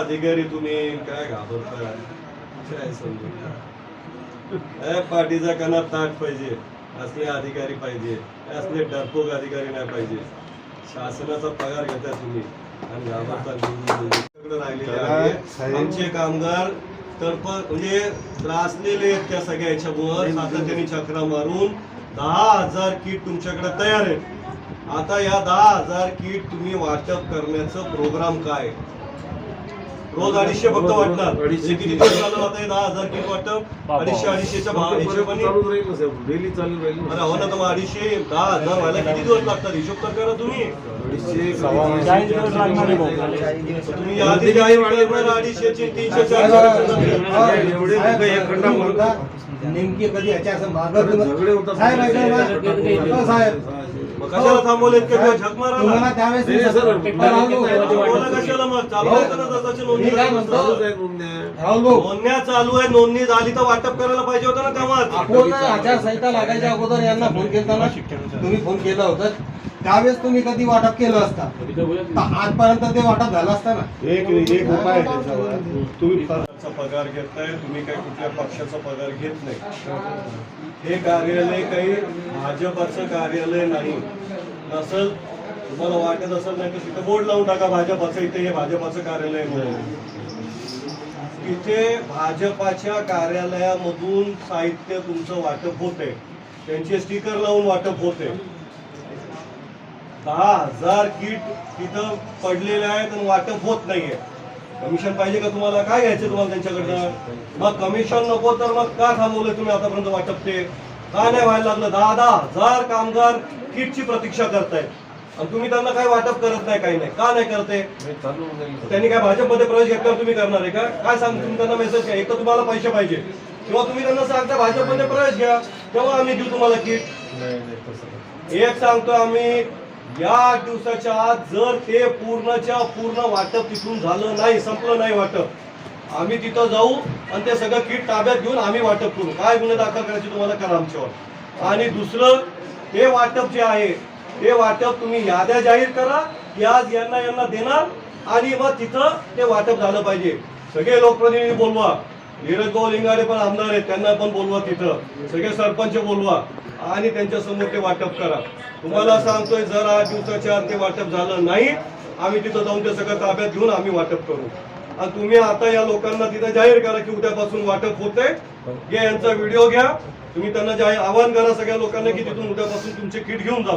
अधिकारी पाठीचा कणा ताट पाहिजे. असले अधिकारी पाहिजे. असले डरपोक अधिकारी नाही पाहिजे. शासनाचा पगार घेता तुम्ही. आणि घाबरता आमचे कामगार तडप म्हणजे त्रासलेले आहेत त्या सगळ्या याच्यामुळं. सातत्याने चक्रा मारून दहा हजार किट तुमच्याकडे तयार आहेत. आता या दहा हजार किट तुम्ही वाटप करण्याचं प्रोग्राम काय? रोज अडीचशे फक्त वाटणार. अडीचशे किती दिवस चालू आता हे दहा हजार किट वाटप? अडीचशे अडीचशेच्या भा- हिशोबाने चालूच राहील ना साहेब. डेली चालू राहील अरे ना. हो ना तर मग अडीचशे दहा हजार व्हायला किती दिवस लागतात? हिशोब तर करा तुम्ही. अडीचशे सव्वा तुम्ही अडीचशेचे तीनशे चारशे नेमकी कधी असं मागं साहेब ऐका ना. हो, साहेब कशाला थांबवले इतके दिवस? झक तुम्हाला त्यावेळेस नोंदणी? मी झाली नोंदण्या. चालू आहे नोंदणी तर वाटप करायला पाहिजे होतं ना तेव्हाच आपण आचारसंहिता लागायच्या अगोदर यांना फोन केला तुम्ही फोन केला होता. त्यावेळेस तुम्ही कधी वाटप केलं असता? तर आजपर्यंत ते वाटप झालं असतं ना? एक एक उपाय आहे त्याच्यावर. तुम्ही पगार घेताय तुम्ही काही कुठल्या पक्षाचा पगार घेत नाही. हे कार्यालय काही भाजपाचं कार्यालय नाही. नसल तुम्हाला वाटत असेल नाही तर तिथं बोर्ड लावून टाका भाजपाचं इथे हे भाजपाचं कार्यालय म्हणून. इथे भाजपाच्या कार्यालयामधून साहित्य तुमचं वाटप होते त्यांचे स्टिकर लावून वाटप होते दहा हजार किट तिथं पडलेले आहेत आणि वाटप होत नाहीये. कमिशन पाहिजे का तुम्हाला? काय घ्यायचं तुम्हाला त्यांच्याकडनं? मग कमिशन नको तर मग का थांबवलं तुम्ही आतापर्यंत वाटप ते? का नाही व्हायला लागलं? दहा दहा हजार कामगार किटची प्रतीक्षा करतायत. आणि तुम्ही त्यांना काय वाटप करत नाही काही नाही. का नाही करते. त्यांनी काय भाजपमध्ये प्रवेश घेतल्यावर तुम्ही करणार आहे का? काय सांग तुम्ही त्यांना मेसेज घ्या एक तर तुम्हाला पैसे पाहिजे. किंवा तुम्ही त्यांना सांगता भाजपमध्ये प्रवेश घ्या. तेव्हा आम्ही देऊ तुम्हाला किट. एक सांगतो आम्ही या दिवसाच्या आत जर ते पूर्णच्या पूर्ण वाटप तिथून झालं नाही संपलं नाही वाटप आम्ही तिथं जाऊ आणि ते सगळं किट ताब्यात घेऊन आम्ही वाटप करू. काय गुन्हे दाखल करायचे तुम्हाला करा आमच्यावर. आणि दुसरं ते वाटप जे आहे ते वाटप तुम्ही याद्या जाहीर करा की आज यांना यांना देणार आणि मग तिथं ते वाटप झालं पाहिजे. सगळे लोकप्रतिनिधी बोलवा. नीरज भाऊ लिंगाडे पण आमदार आहेत त्यांना पण बोलवा तिथं. सगळे सरपंच बोलवा आणि त्यांच्यासमोर ते वाटप करा. तुम्हाला सांगतोय जर आठ दिवसाच्या आत ते वाटप झालं नाही आम्ही तिथं जाऊन ते सगळं ताब्यात घेऊन आम्ही वाटप करू. आणि तुम्ही आता या लोकांना तिथं जाहीर करा की उद्यापासून वाटप होतंय. घ्या यांचा व्हिडिओ घ्या. तुम्ही त्यांना जाहीर आवाहन करा सगळ्या लोकांना की तिथून उद्यापासून तुमचे किट घेऊन जा.